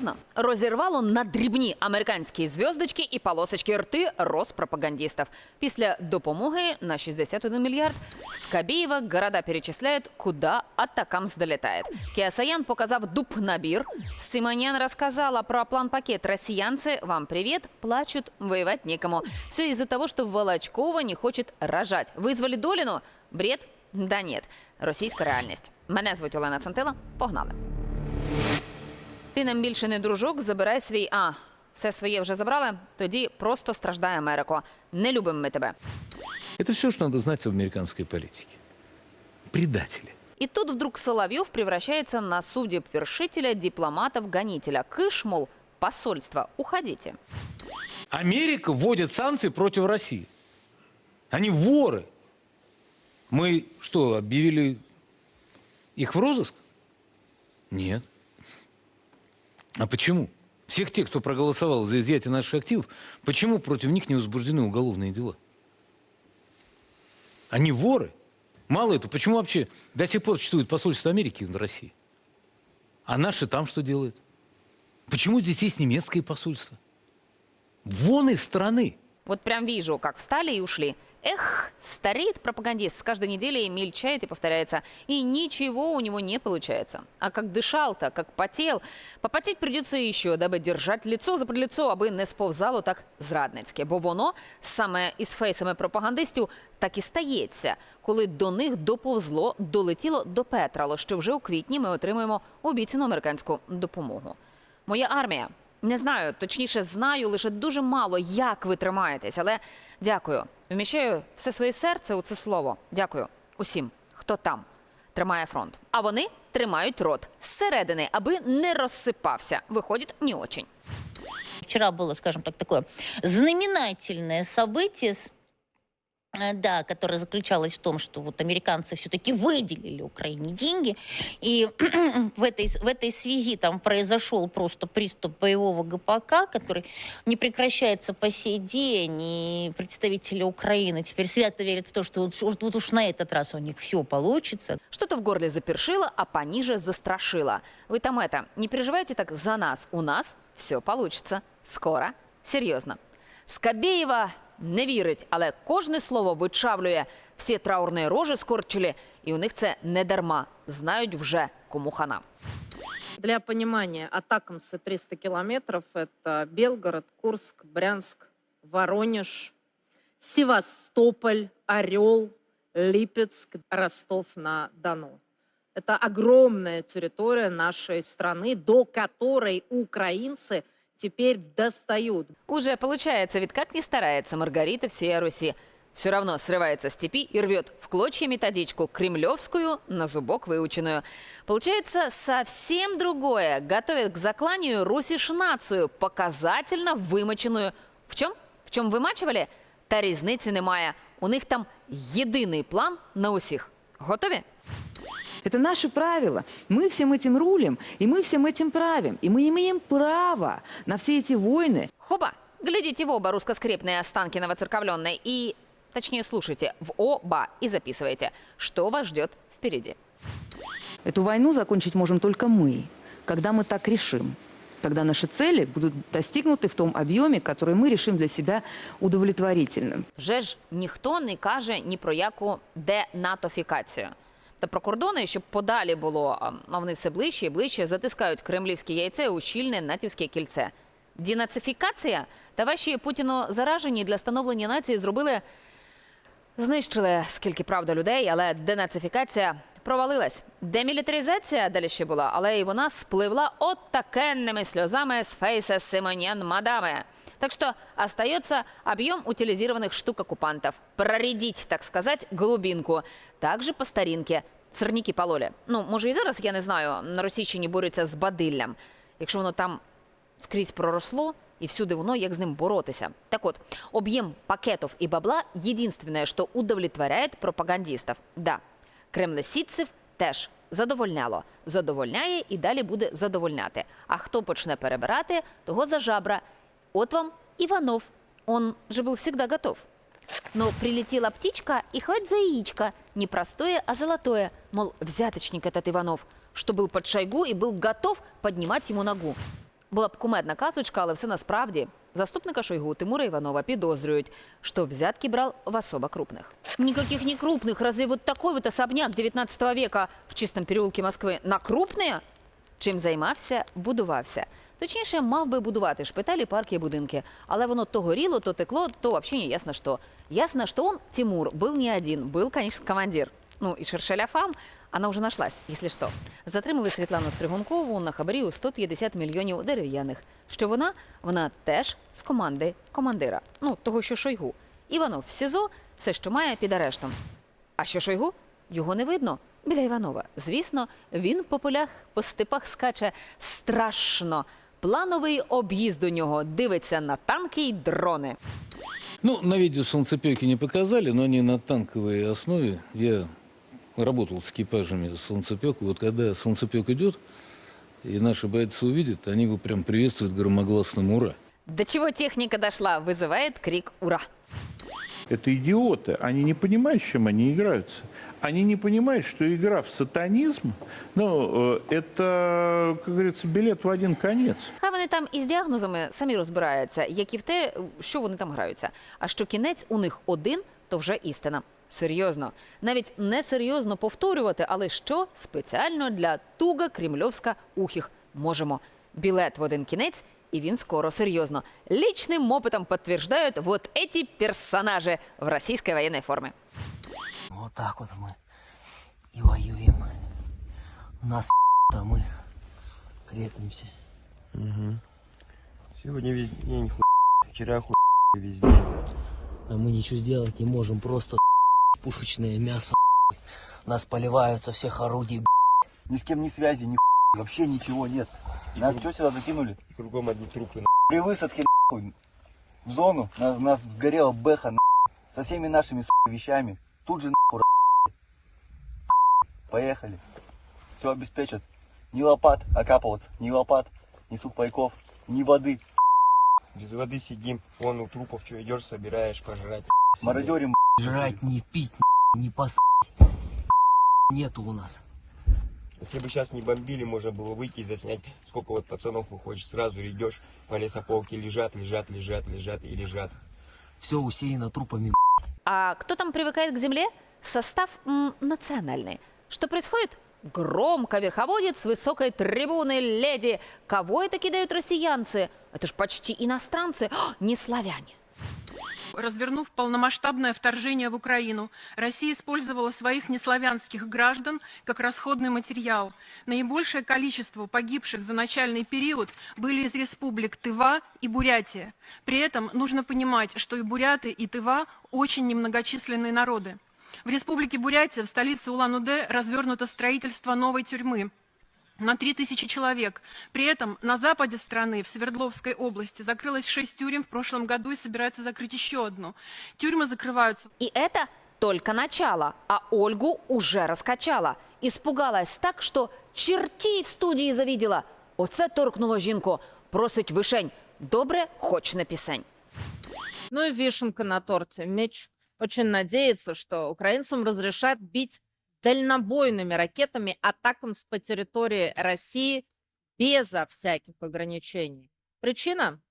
Серйозно? Розірвало на дрібні американські зв'язочки і полосочки рти Роспропагандистов. Після допомоги на 61 мільярд Скабєєва города перечисляет, куда атакамс долетает. Киасаян показав дуб набір. Симонян рассказала про план-пакет «Россиянцы, вам привет, плачут, воевать некому». Все из-за того, что Волочкова не хочет рожать. Вызвали Долину? Бред? Да нет. Російська реальність. Мене звуть Олена Цантила. Погнали. Ти нам більше не дружок, забирай свій А. Все своє вже забрали, тоді просто страждає Америко. Не любимо ми тебе. Это все, что надо знать об американской политике. Предатели. И тут вдруг Соловьев превращается на судеб-вершителя, дипломатов-гонителя. Кыш, мол, посольство, уходите. Америка вводит санкции против России. Они воры. Мы что, объявили их в розыск? Нет. А почему? Всех тех, кто проголосовал за изъятие наших активов, почему против них не возбуждены уголовные дела? Они воры. Мало этого, почему вообще до сих пор существует посольство Америки в России? А наши там что делают? Почему здесь есть немецкое посольство? Вон из страны. Вот прям вижу, как встали и ушли. Эх, стареет пропагандист, с каждой неделей мельчает и повторяется. И ничего у него не получается. А как дышал-то, как потел. Попотеть придется еще, дабы держать лицо за лицо, аби не сповзало так зрадницьке. Бо воно саме із фейсами пропагандистів так і стається, коли до них доповзло, долетіло до Петрало, що вже у квітні ми отримуємо обіцяну американську допомогу. Моя армія. Не знаю, точніше, знаю лише дуже мало, як ви тримаєтесь, але дякую. Вміщаю все своє серце у це слово. Дякую усім, хто там тримає фронт. А вони тримають рот зсередини, аби не розсипався. Виходить, не очень. Вчера было, скажем так, такое знаменательное событие, с- э, да, которое заключалось в том, что вот американцы все-таки выделили Украине деньги, и в этой, в этой связи там произошел просто приступ боевого ГПК, который не прекращается по сей день, и представители Украины теперь свято верят в то, что вот, вот- уж на этот раз у них все получится. Что-то в горле запершило, а пониже застрашило. Вы там это, не переживайте так за нас. У нас все получится. Скоро. Серйозно. Скабєєва не вірить, але кожне слово вичавлює. Всі траурні рожі скорчили, і у них це не дарма. Знають вже кому хана. Для понимания, Атакамсы 300 километров – это Белгород, Курск, Брянск, Воронеж, Севастополь, Орел, Липецк, Ростов-на-Дону. Это огромная территория нашей страны, до которой украинцы теперь достают. Уже получается, ведь как ни старается Маргарита всей Руси, все равно срывается с степи и рвет в клочья методичку кремлевскую, на зубок выученную. Получается совсем другое. Готовят к закланию русиш нацию, показательно вимоченую. В чем? В чем вимачували? Та різниці немає. У них там єдиний план на усіх. Готові? Это наши правила. Мы всем этим рулим, и мы всем этим правим. И мы имеем право на все эти войны. Хоба! Глядите в оба русскоскрепные останки новоцерковленной и, точнее, слушайте в оба и записывайте, что вас ждет впереди. Эту войну закончить можем только мы, когда мы так решим. Когда наши цели будут достигнуты в том объеме, который мы решим для себя удовлетворительным. Вже ж ніхто не каже ні про яку денатофікацію. Та про кордони, щоб подалі було, а вони все ближче і ближче затискають кремлівське яйце у щільне натівське кільце. Дінацифікація та ваші путіно заражені для становлення нації зробили знищили скільки правда людей, але денацифікація провалилась. Демілітаризація далі ще була, але і вона спливла от такенними сльозами з фейса Симонян мадами. Так что остается объем утилизированных штук оккупантов. Проредить, так сказать, глубинку. Также по старинке. Церніки пололи. Ну, може, і зараз, я не знаю, на Російщині борються з бадиллям. Якщо воно там скрізь проросло, і всюди воно, як з ним боротися. Так от, об'єм пакетов і бабла – єдинственне, що удовлетворяє пропагандистів. Да, кремлесідців теж задовольняло. Задовольняє і далі буде задовольняти. А хто почне перебирати, того за жабра. От вам Иванов. Он же был всегда готов. Но прилетела птичка и хвать за яичко. Не простое, а золотое. Мол, взяточник этот Иванов, что был под Шойгу и был готов поднимать ему ногу. Була б кумедна казочка, але все насправді. Заступника Шойгу Тимура Иванова підозрюють, что взятки брал в особо крупных. Никаких не крупных. Разве вот такой вот особняк 19 века в чистом переулке Москвы на крупные? Чим займався, будувався. Точніше, мав би будувати шпиталі, парки і будинки. Але воно то горіло, то текло, то вообще не ясно что. Ясно, что он, Тимур, был не один. Был, конечно, командир. Ну и Шершеля Фам, она уже нашлась, если что. Затримали Світлану Стригункову на хабарі у 150 мільйонів дерев'яних. Що вона? Вона теж з команди командира. Ну, того, що Шойгу. Іванов в СІЗО, все, що має, під арештом. А що Шойгу? Його не видно. Біля Іванова. Звісно, він по полях, по степах скаче страшно. Плановий об'їзд до нього дивиться на танки й дрони. Ну, на видео солнцепеки не показали, но они на танковой основе. Я работал с экипажами солнцепека. Вот когда солнцепек идет, и наши бойцы увидят, они его прям приветствуют громогласным «Ура!». До чего техника дошла, вызывает крик «Ура!». Это идиоты. Они не понимают, с чем они играются. Они не понимают, что игра в сатанизм, ну, э, это, как говорится, билет в один конец. Хай вони там із діагнозами самі розбираються, як і в те, що вони там граються. А що кінець у них один, то вже істина. Серйозно, навіть не серйозно повторювати, але що спеціально для туга кремльовська ухіх можемо. Білет в один кінець, і він скоро серйозно. Личним опитом підтверджують вот эти персонажи в російській воєнній формі. Вот так вот мы и воюем. У нас а мы крепимся. Сегодня весь день хуй, вчера хуй весь день. А мы ничего сделать не можем, просто пушечное мясо. Нас поливают со всех орудий. Ни с кем ни связи, ни хуй, вообще ничего нет. Нас что сюда закинули? И кругом одни трупы. При высадке в зону нас, нас сгорела бэха со всеми нашими вещами. Тут же нахуй Поехали. Все обеспечат. Ни лопат окапываться, ни лопат, ни сухпайков, ни воды. Без воды сидим, вон у трупов что идешь, собираешь, пожрать. Мародерим. Жрать, не пить, не посать. Нету у нас. Если бы сейчас не бомбили, можно было выйти и заснять, сколько вот пацанов выходишь. Сразу идешь, по лесополке лежат, лежат, лежат, лежат и лежат. Все усеяно трупами. А кто там привыкает к земле? Состав м, национальный. Что происходит? Громко верховодит с высокой трибуны леди. Кого это кидают россиянцы? Это ж почти иностранцы, а, не славяне. Развернув полномасштабное вторжение в Украину, Россия использовала своих неславянских граждан как расходный материал. Наибольшее количество погибших за начальный период были из республик Тыва и Бурятия. При этом нужно понимать, что и буряты, и Тыва очень немногочисленные народы. В республике Бурятия, в столице Улан-Удэ, развернуто строительство новой тюрьмы на 3000 человек. При этом на западе страны, в Свердловской области, закрылось 6 тюрем в прошлом году и собирается закрыть еще одну. Тюрьмы закрываются И это только начало, а Ольгу уже раскачала. Испугалась так, що чертій в студії завіділа. Оце торкнуло жінку. Просить вишень. Добре, хоч не пісень. Ну и вишенка на торте. Меч очень надеется, что украинцам разрешат бить дальнобойными ракетами атакамс по территории России безо всяких ограничений. Причина?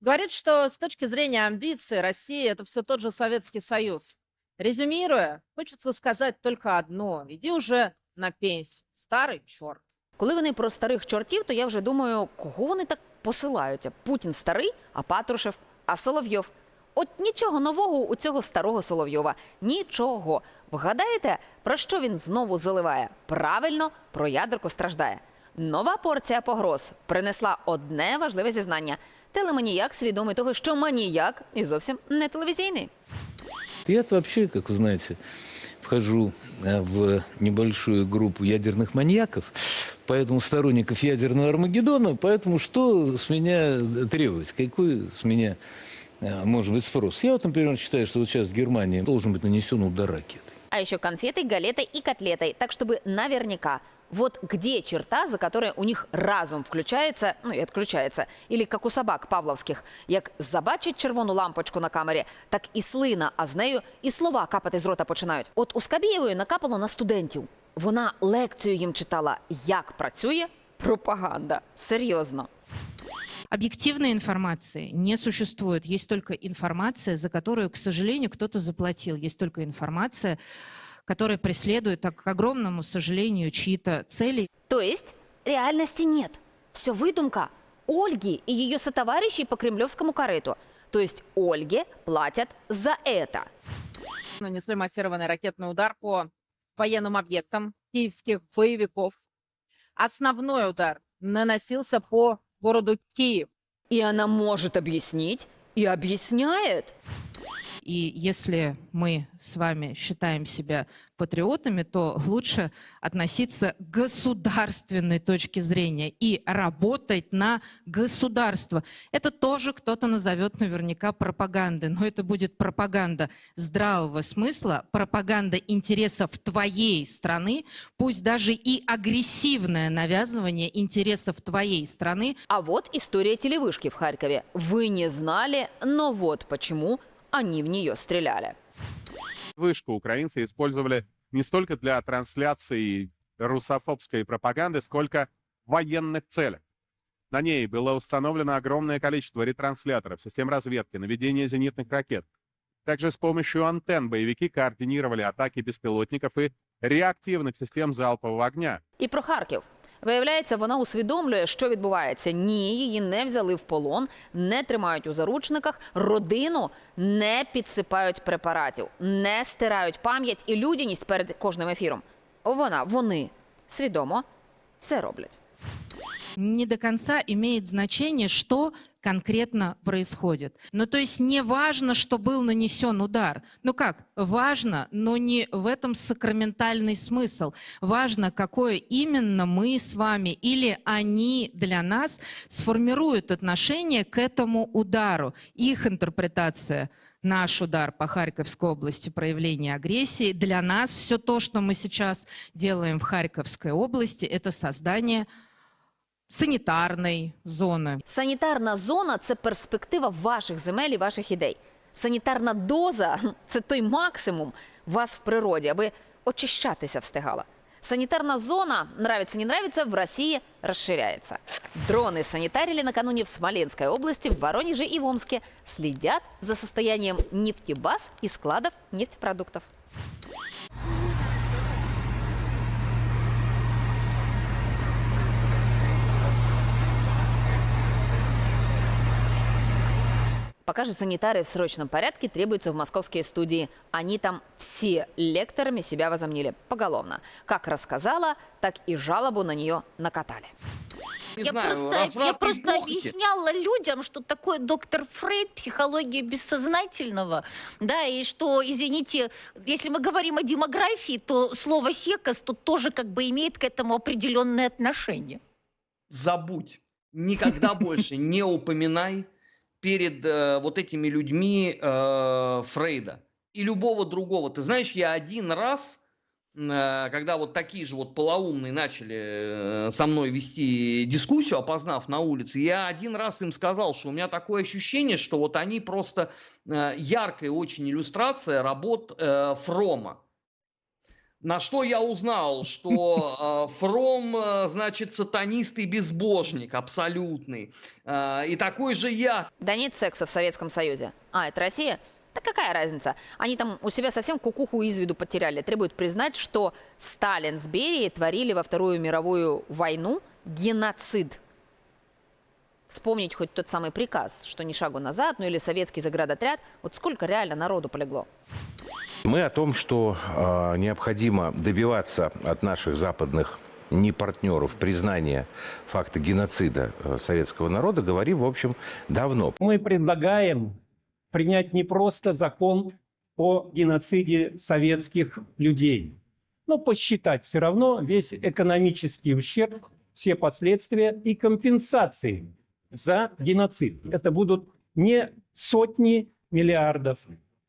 Говорит, что с точки зрения амбиций России это все тот же Советский Союз. Резюмируя, хочется сказать только одно. Иди уже на пенсию, старый черт. Коли вони про старих чортів, то я вже думаю, кого вони так посилають? Путін старий, а Патрушев, а Соловйов. От нічого нового у цього старого Соловйова. Нічого. Вгадаєте, про що він знову заливає? Правильно, про ядерку страждає. Нова порція погроз принесла одне важливе зізнання. Телеманіяк свідомий того, що маніяк і зовсім не телевізійний. Я-то вообще, как вы знаете, вхожу э, в небольшую группу ядерных маньяков, поэтому сторонников ядерного Армагеддона, поэтому что с меня требовать? Какой с меня э, может быть спрос? Я вот, например, считаю, что вот сейчас в Германии должен быть нанесен удар ракетой. А еще конфеты, галеты и котлетой, так чтобы наверняка. Вот где черта, за которой у них разум включается, ну і відключається, или як у собак павловських, як забачить червону лампочку на камері, так і слина, а з нею і слова капати з рота починають. От у Скабєєвої накапало на студентів. Вона лекцію їм читала, як працює пропаганда. Серйозно. Объективной информации не существует. Есть только информация, за которую, к сожалению, кто-то заплатил. Есть только информация, которая преследует, так, к огромному сожалению, чьи-то цели. То есть реальности нет. Все выдумка. Ольги и ее сотоварищей по кремлевскому корыту. То есть Ольге платят за это. Нанесли массированный ракетный удар по военным объектам киевских боевиков. Основной удар наносился по городу Киев. И она может объяснить и объясняет. И если мы с вами считаем себя патриотами, то лучше относиться к государственной точке зрения и работать на государство. Это тоже кто-то назовет наверняка пропагандой, но это будет пропаганда здравого смысла, пропаганда интересов твоей страны, пусть даже и агрессивное навязывание интересов твоей страны, А вот история телевышки в Харькове. Вы не знали, но вот почему они в нее стреляли. Вышку украинцы использовали не столько для трансляции русофобской пропаганды, сколько военных целях. На ней было установлено огромное количество ретрансляторов, систем разведки, наведения зенитных ракет. Также с помощью антенн боевики координировали атаки беспилотников и реактивных систем залпового огня. І про Харків. Виявляється, вона усвідомлює, що відбувається. Ні, її не взяли в полон, не тримають у заручниках, родину не підсипають препаратів, не стирають пам'ять і людяність перед кожним ефіром. Вона, вони свідомо це роблять. не до конца имеет значение, что конкретно происходит. Ну, то есть не важно, что был нанесен удар. Ну как? Важно, но не в этом сакраментальный смысл. Важно, какое именно мы с вами или они для нас сформируют отношение к этому удару. Их интерпретация наш удар по Харьковской области, проявление агрессии. Для нас все то, что мы сейчас делаем в Харьковской области, это создание санітарної зони. Санітарна зона це перспектива ваших земель і ваших ідей. Санітарна доза це той максимум вас в природі, аби очищатися встигала. Санитарная зона, нравится не нравится, в России расширяется. Дроны санитарили накануне в Смоленской области, в Воронеже и в Омске. Следят за состоянием нефтебаз и складов нефтепродуктов. Пока же санитары в срочном порядке требуются в московские студии. Они там все лекторами себя возомнили поголовно. Как рассказала, так и жалобу на нее накатали. я просто, я просто объясняла людям, что такое доктор Фрейд, психология бессознательного, да, и что, извините, если мы говорим о демографии, то слово «секос» тут тоже как бы имеет к этому определенное отношение. забудь. Никогда больше не упоминай перед э, вот этими людьми э, Фрейда и любого другого. Ты знаешь, я один раз, э, когда вот такие же вот полоумные начали э, со мной вести дискуссию, опознав на улице, я один раз им сказал, что у меня такое ощущение, что вот они просто э, яркая очень иллюстрация работ э, Фрома. На что я узнал, что э, Фром, э, значит, сатанист и безбожник абсолютный. Э, и такой же я. Да нет секса в Советском Союзе. А, это Россия? Да какая разница? Они там у себя совсем кукуху из виду потеряли. Требуют признать, что Сталин с Берией творили во Вторую мировую войну геноцид. Вспомнить хоть тот самый приказ, что ни шагу назад, ну или советский заградотряд. Вот сколько реально народу полегло. Мы о том, что э, необходимо добиваться от наших западных не партнеров признания факта геноцида э, советского народа, говорим, в общем, давно. Мы предлагаем принять не просто закон о геноциде советских людей, но посчитать все равно весь экономический ущерб, все последствия и компенсации за геноцид. Это будут не сотни миллиардов,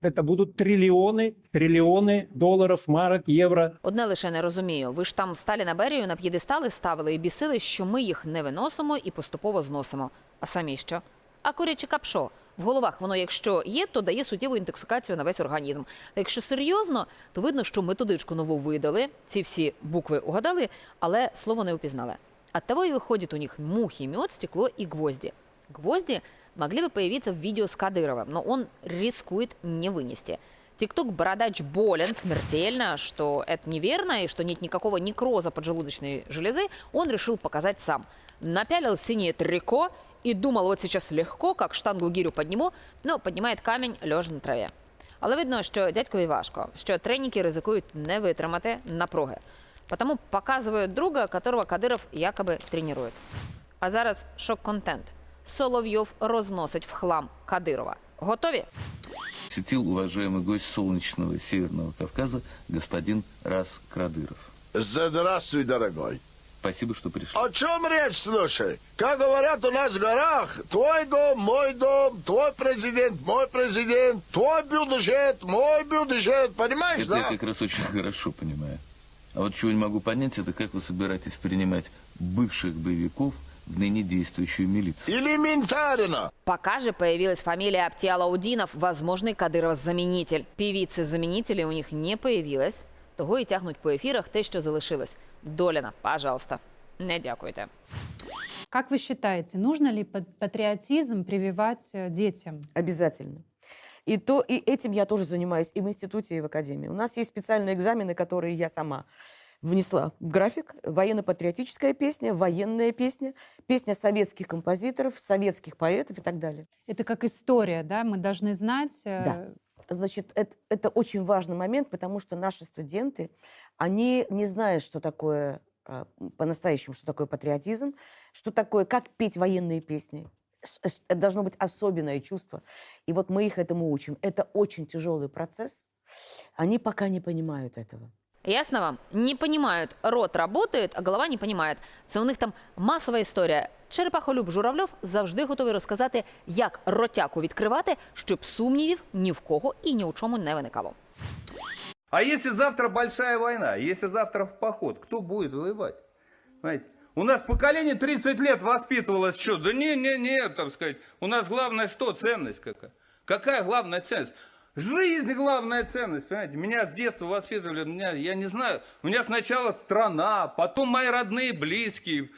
это будут триллионы, триллионы долларов, марок, євро. Одне лише не розумію. Ви ж там Сталіна Берію на п'єдестали ставили і бісили, що ми їх не виносимо і поступово зносимо. А самі що? А куряче капшо. В головах воно, якщо є, то дає суттєву інтоксикацію на весь організм. А якщо серйозно, то видно, що методичку нову видали, ці всі букви угадали, але слово не упізнали. От того і виходить у них мухи, мед, стекло і гвозді. Гвозди могли бы появиться в видео с Кадыровым, но он рискует не вынести. Тикток-бородач болен смертельно, что это неверно и что нет никакого некроза поджелудочной железы, он решил показать сам. Напялил синее трико и думал, вот сейчас легко, как штангу гирю подниму, но піднімає камінь лежа на траві. Але видно, що дядькові важко, що треніки ризикують не витримати напруги. Потому показують друга, которого Кадиров якоби тренує. А зараз шок-контент. Соловйов розносить в хлам Кадирова. Готові? Цитил уважаемый гость солнечного Северного Кавказа господин Рас Крадыров. Здравствуй, дорогой. Спасибо, что пришли. О чем речь, слушай? Как говорят у нас в горах, твой дом, мой дом, твой президент, мой президент, твой бюджет, мой бюджет, понимаешь, Это да? я как раз очень хорошо понимаю. А вот чего не могу понять, это как вы собираетесь принимать бывших боевиков в ныне действующую милицию? Элементарно. Пока же появилась фамилия Аптиалаудинов, возможный Кадиров-заменитель. Певицы-заменителей у них не появилось, того і тягнуть по ефірах те, що залишилось. Доляна, пожалуйста, не дякуйте. Как вы считаете, нужно ли пат- патриотизм прививать э, детям? Обязательно. И, то, и этим я тоже занимаюсь и в институте, и в академии. У нас есть специальные экзамены, которые я сама внесла в график. Военно-патриотическая песня, военная песня, песня советских композиторов, советских поэтов и так далее. Это как история, да? Мы должны знать... э, Да. Значит, это, это очень важный момент, потому что наши студенты, они не знают, что такое а, по-настоящему, что такое патриотизм, что такое, как петь военные песни С- с- Это должно быть особенное чувство. И вот мы их этому учим. Это очень тяжелый процесс. Они пока не понимают этого. Ясно вам? Не понимают. Рот работает, а голова не понимає. Це у них там масова історія. Черепахолюб Журавльов завжди готовий розказати, як ротяку відкривати, щоб сумнівів ні в кого і ні у чому не виникало. А если завтра большая война, если завтра в поход, кто будет воевать? Понимаете? У нас поколение 30 лет воспитывалось, что? Да не-не-не, так сказать. У нас главное что? Ценность какая? Какая главная ценность? Жизнь главная ценность, понимаете? Меня с детства воспитывали, меня, я не знаю, у меня сначала страна, потом мои родные, близкие,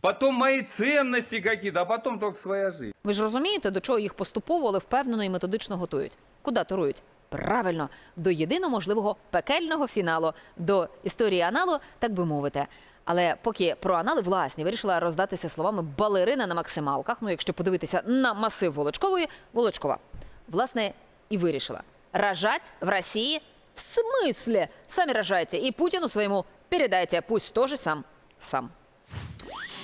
потом мои ценности какие-то, а потом только своя жизнь. Ви ж розумієте, до чого їх поступово, але впевнено і методично готують? Куди турують? Правильно, до єдино можливого пекельного фіналу, до історії аналу, так би мовити. Але поки про анали власні вирішила роздатися словами балерина на максималках. Ну, якщо подивитися на масив Волочкової, Волочкова, власне, і вирішила. Рожать в Росії в смысле? Сами рожайте. И Путину своему передайте, пусть тоже сам сам.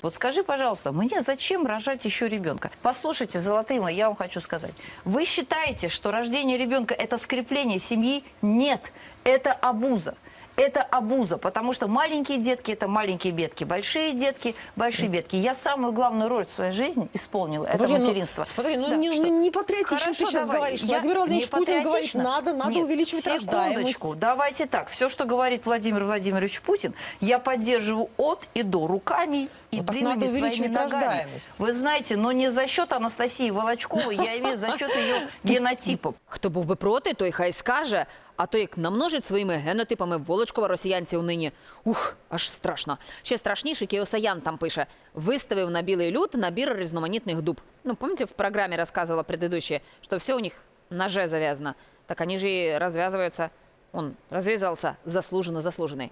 Вот скажи, пожалуйста, мне зачем рожать еще ребенка? Послушайте, золотые мои, я вам хочу сказать. Вы считаете, что рождение ребенка это скрепление семьи? Нет, это абуза. Это абуза, потому что маленькие детки – это маленькие бедки, большие детки – большие бедки. Я самую главную роль в своей жизни исполнила. Это Подожди, ну, материнство. смотри, ну Да, не, что? не, не патриотично ты Хорошо, сейчас давай. говоришь. Я Владимир Владимирович Путин говорит, надо, надо Нет, увеличивать рождаемость. секундочку. Давайте так. Все, что говорит Владимир Владимирович Путин, я поддерживаю от и до руками и Ну, так длинными надо своими увеличивать ногами. рождаемость. Вы знаете, но не за счет Анастасии Волочковой, я имею за счет ее генотипа. Хто був би проти, той хай скаже. А то як намножить своїми генотипами Волочкова росіянців нині. Ух, аж страшно. Ще страшніше, Кіосаян там пише. Виставив на білий люд набір різноманітних дуб. Ну, помните, в программе рассказывала предыдущая, что все у них на «Ж» завязано. Так они же и развязываются. Он развязался заслуженно заслуженный.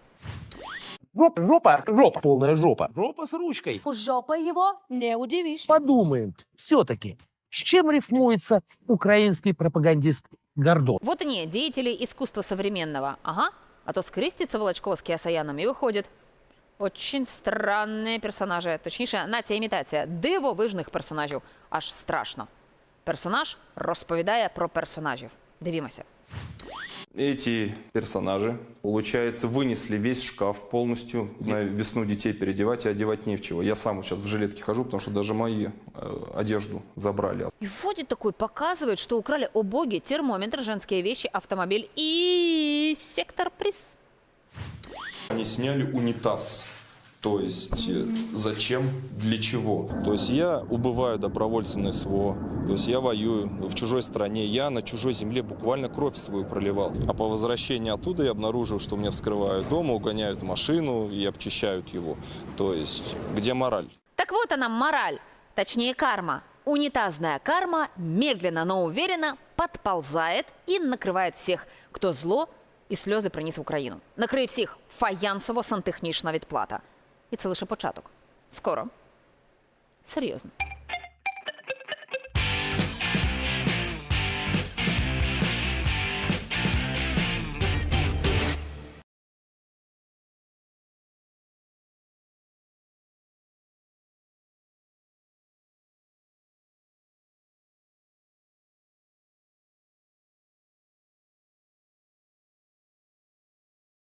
Жопа, жопа, жопа, полная жопа. Жопа с ручкой. Жопа его не удивишь. Подумаем, все-таки, с чем рифмуется украинский пропагандист Гордон? Вот они, деятели искусства современного. Ага. А то скрестится Волочкова с Киосаяном и выходит. Очень странные персонажі. Точніше, нація імітація дивовижних персонажів. Аж страшно. Персонаж розповідає про персонажів. Дивімося. Эти персонажи, получается, вынесли весь шкаф полностью на весну детей переодевать и одевать не в чего. Я сам сейчас в жилетке хожу, потому что даже мои э, одежду забрали. И вводит такой, показывает, что украли обоги, термометр, женские вещи, автомобиль и сектор приз. Они сняли унитаз. То есть э, зачем, для чего? То есть я убываю добровольцем на СВО, то есть я воюю в чужой стране, я на чужой земле буквально кровь свою проливал. А по возвращении оттуда я обнаружил, что мне вскрывают дома, угоняют машину и обчищают его. То есть где мораль? Так вот она, мораль, точнее карма. Унитазная карма медленно, но уверенно подползает и накриває всіх, хто зло і сльози приніс в Україну. Накриє всіх фаянсово-сантехнічна відплата. І це лише початок. Скоро. Серйозно.